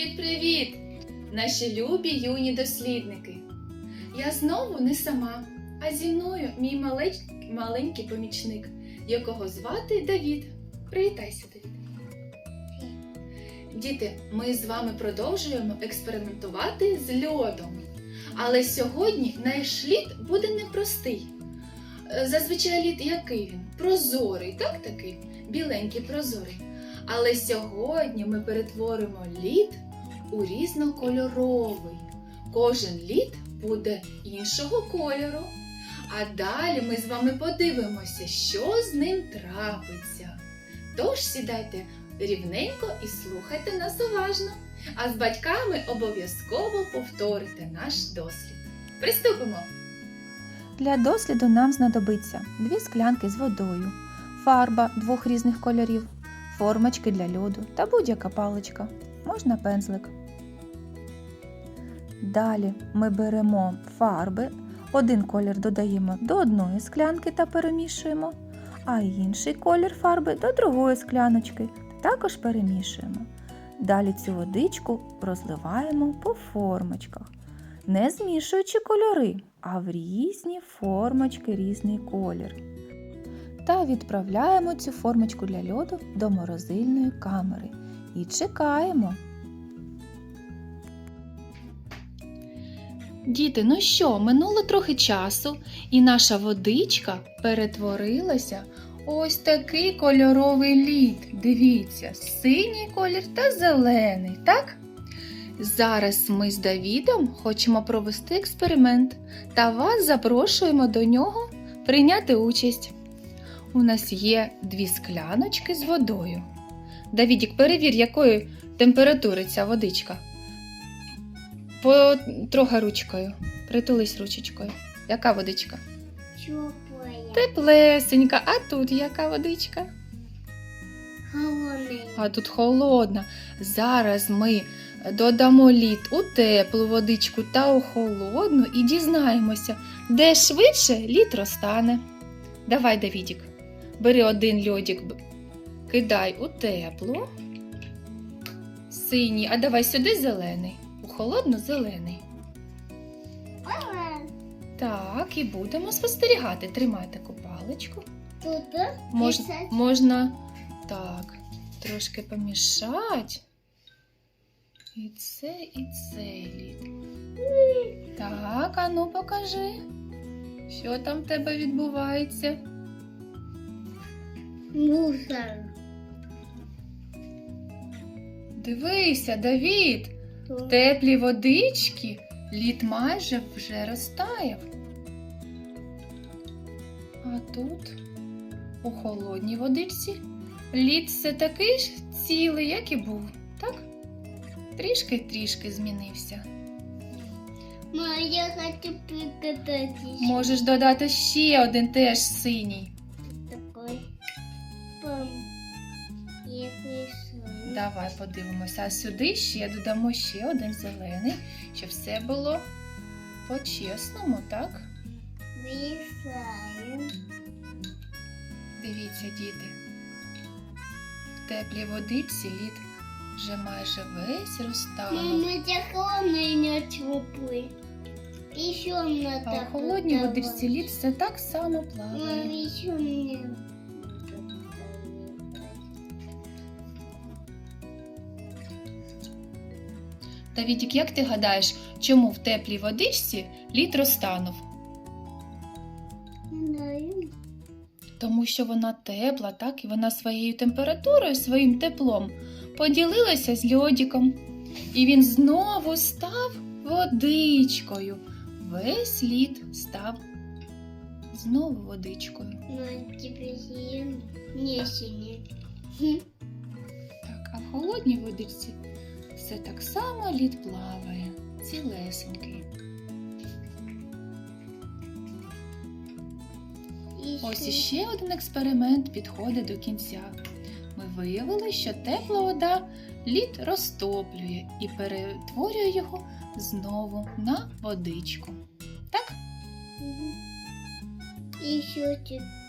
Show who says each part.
Speaker 1: Привіт-привіт! Наші любі юні дослідники. Я знову не сама, а зі мною мій малеч- маленький помічник, якого звати Давід. Привітайся, Давід. Діти, ми з вами продовжуємо експериментувати з льодом. Але сьогодні наш лід буде непростий. Зазвичай лід який він? Прозорий, так такий? Біленький прозорий. Але сьогодні ми перетворимо лід у різнокольоровий. Кожен лід буде іншого кольору. А далі ми з вами подивимося, що з ним трапиться. Тож сідайте рівненько і слухайте нас уважно. А з батьками обов'язково повторите наш дослід. Приступимо!
Speaker 2: Для досліду нам знадобиться дві склянки з водою, фарба двох різних кольорів, формочки для льоду та будь-яка паличка. Можна пензлик. Далі ми беремо фарби, один колір додаємо до одної склянки та перемішуємо, а інший колір фарби до другої скляночки також перемішуємо. Далі цю водичку розливаємо по формочках не змішуючи кольори, а в різні формочки різний колір. Та відправляємо цю формочку для льоду до морозильної камери і чекаємо.
Speaker 1: Діти, ну що, минуло трохи часу, і наша водичка перетворилася ось такий кольоровий лід. Дивіться, синій колір та зелений, так? Зараз ми з Давідом хочемо провести експеримент та вас запрошуємо до нього прийняти участь. У нас є дві скляночки з водою. Давідік, перевір, якої температури ця водичка. Потрогай ручкою. Притулись ручечкою. Яка водичка?
Speaker 3: Теплая.
Speaker 1: Теплесенька. А тут яка водичка?
Speaker 3: Холодная.
Speaker 1: А тут холодна. Зараз ми додамо лід у теплу водичку та у холодну і дізнаємося, де швидше лід розтане. Давай, Давідік, бери один льодик, кидай у теплу. Синій, а давай сюди зелений. У холодну зелений. Так, і будемо спостерігати. Тримай таку паличку. Мож, можна так, трошки помішати. І це, і цей лід. Так, а ну покажи, що там в тебе відбувається.
Speaker 3: Мусор.
Speaker 1: Дивися, Давід, в
Speaker 3: Тут
Speaker 1: теплій водички лід майже вже розтаяв. А тут у холодній водичці лід все такий ж цілий, як і був, так? Трішки-трішки змінився.
Speaker 3: Мама, я хочу прикататься.
Speaker 1: Можеш додати ще один теж синій.
Speaker 3: Такой. Пам. Я.
Speaker 1: Давай подивимося. А сюди ще додамо ще один зелений, щоб все було по-чесному, так?
Speaker 3: Рисую.
Speaker 1: Дивіться, діти. В теплій водичці лід вже майже весь розтанув.
Speaker 3: Мама, холодный, не теплый. Еще на
Speaker 1: А
Speaker 3: так
Speaker 1: в холодній водичці лід все так само
Speaker 3: Мама,
Speaker 1: плаває.
Speaker 3: еще
Speaker 1: Давідік, як ти гадаєш, чому в теплій водичці лід розтанув?
Speaker 3: Не знаю.
Speaker 1: Тому що вона тепла, так, і вона своєю температурою, своїм теплом поділилася з льодиком. І він знову став водичкою. Весь лід став знову водичкою.
Speaker 3: Теперь съем. Не синий.
Speaker 1: Так, а в холодній водичці все так само лід плаває, цілесенький. Ось іще один експеримент підходить до кінця. Ми виявили, що тепла вода лід розтоплює і перетворює його знову на водичку. Так?
Speaker 3: Еще чуть